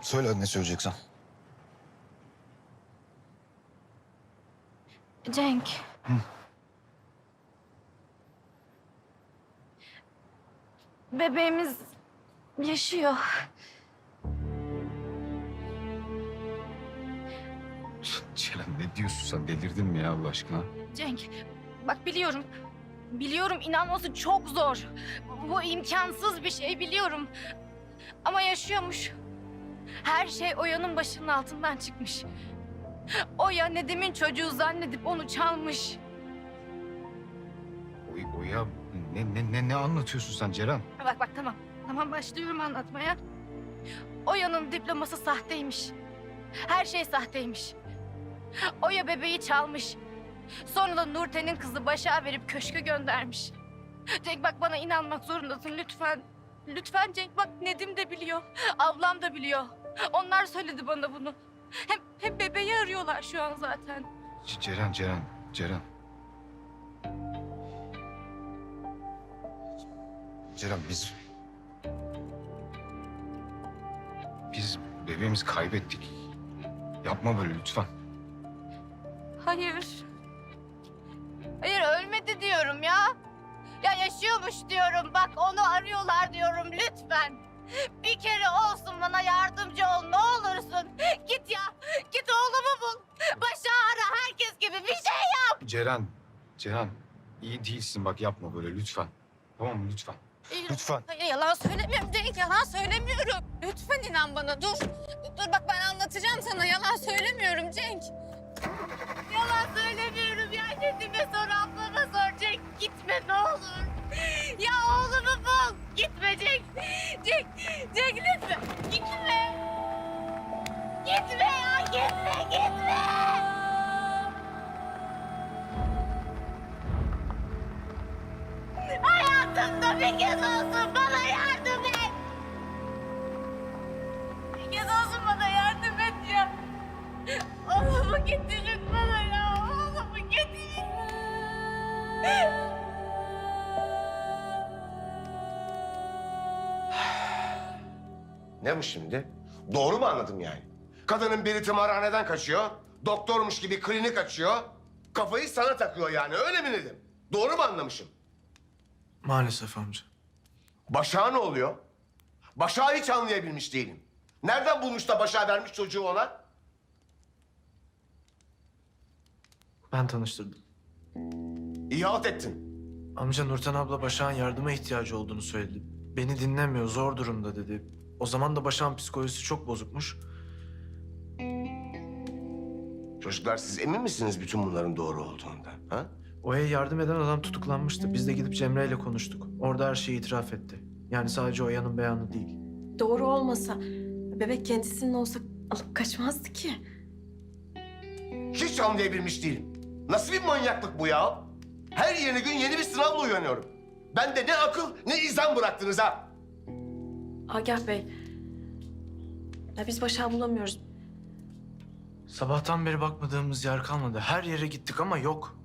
Söyle ne söyleyeceksen. Cenk. Bebeğimiz yaşıyor. Ceren ne diyorsun sen? Delirdin mi ya Allah aşkına? Cenk, bak biliyorum. Biliyorum inanması çok zor. Bu imkansız bir şey biliyorum. Ama yaşıyormuş. Her şey Oya'nın başının altından çıkmış. Oya Nedim'in çocuğu zannedip onu çalmış. O, o ya ne, ne, ne, ne anlatıyorsun sen Ceren? Bak bak tamam. Tamam başlıyorum anlatmaya. Oya'nın diploması sahteymiş. Her şey sahteymiş. Oya bebeği çalmış. Sonra da Nurten'in kızı Başak'a verip köşke göndermiş. Cenk bak bana inanmak zorundasın lütfen. Lütfen Cenk bak Nedim de biliyor. Ablam da biliyor. Onlar söyledi bana bunu. Hem, hem bebeği arıyorlar şu an zaten. C- Ceren, Ceren, Ceren. Ceren biz... Biz bebeğimizi kaybettik. Yapma böyle lütfen. Hayır. Hayır ölmedi diyorum ya. Ya yaşıyormuş diyorum. Bak onu arıyorlar diyorum lütfen. Bir kere olsun bana yardımcı ol ne olursun. Git ya. Git oğlumu bul. Başa ara herkes gibi bir şey yap. Ceren, Ceren iyi değilsin bak yapma böyle lütfen. Tamam mı lütfen? Lütfen. Hayır yalan söylemiyorum Cenk yalan söylemiyorum. Lütfen inan bana dur. Dur bak ben anlatacağım sana yalan söylemiyorum Cenk. Yalan söylemiyorum ya ablama sor Gitme ya gitme gitme. Hayatımda bir kez olsun bana yardım et. Bir kez olsun bana yardım et ya. Oğlumu getirin bana ya. Oğlumu getirin. Ne bu şimdi? Doğru mu anladım yani? Kadının biri tımarhaneden kaçıyor, doktormuş gibi klinik açıyor, kafayı sana takıyor yani öyle mi dedim? Doğru mu anlamışım? Maalesef amca. Başak'a ne oluyor? Başak'ı hiç anlayabilmiş değilim. Nereden bulmuş da Başak'a vermiş çocuğu ona? Ben tanıştırdım. İyi halt ettin. Amca Nurten abla Başak'ın yardıma ihtiyacı olduğunu söyledi. Beni dinlemiyor, zor durumda dedi. O zaman da Başak'ın psikolojisi çok bozukmuş. Çocuklar siz emin misiniz bütün bunların doğru olduğundan? Ha? O'ya yardım eden adam tutuklanmıştı. Biz de gidip Cemre ile konuştuk. Orada her şeyi itiraf etti. Yani sadece Oya'nın beyanı değil. Doğru olmasa bebek kendisinin olsa alıp kaçmazdı ki. Hiç anlayabilmiş değilim. Nasıl bir manyaklık bu ya? Her yeni gün yeni bir sınavla uyanıyorum. Ben de ne akıl ne izan bıraktınız ha. Agah Bey. Ya biz Başak'ı bulamıyoruz. Sabahtan beri bakmadığımız yer kalmadı. Her yere gittik ama yok.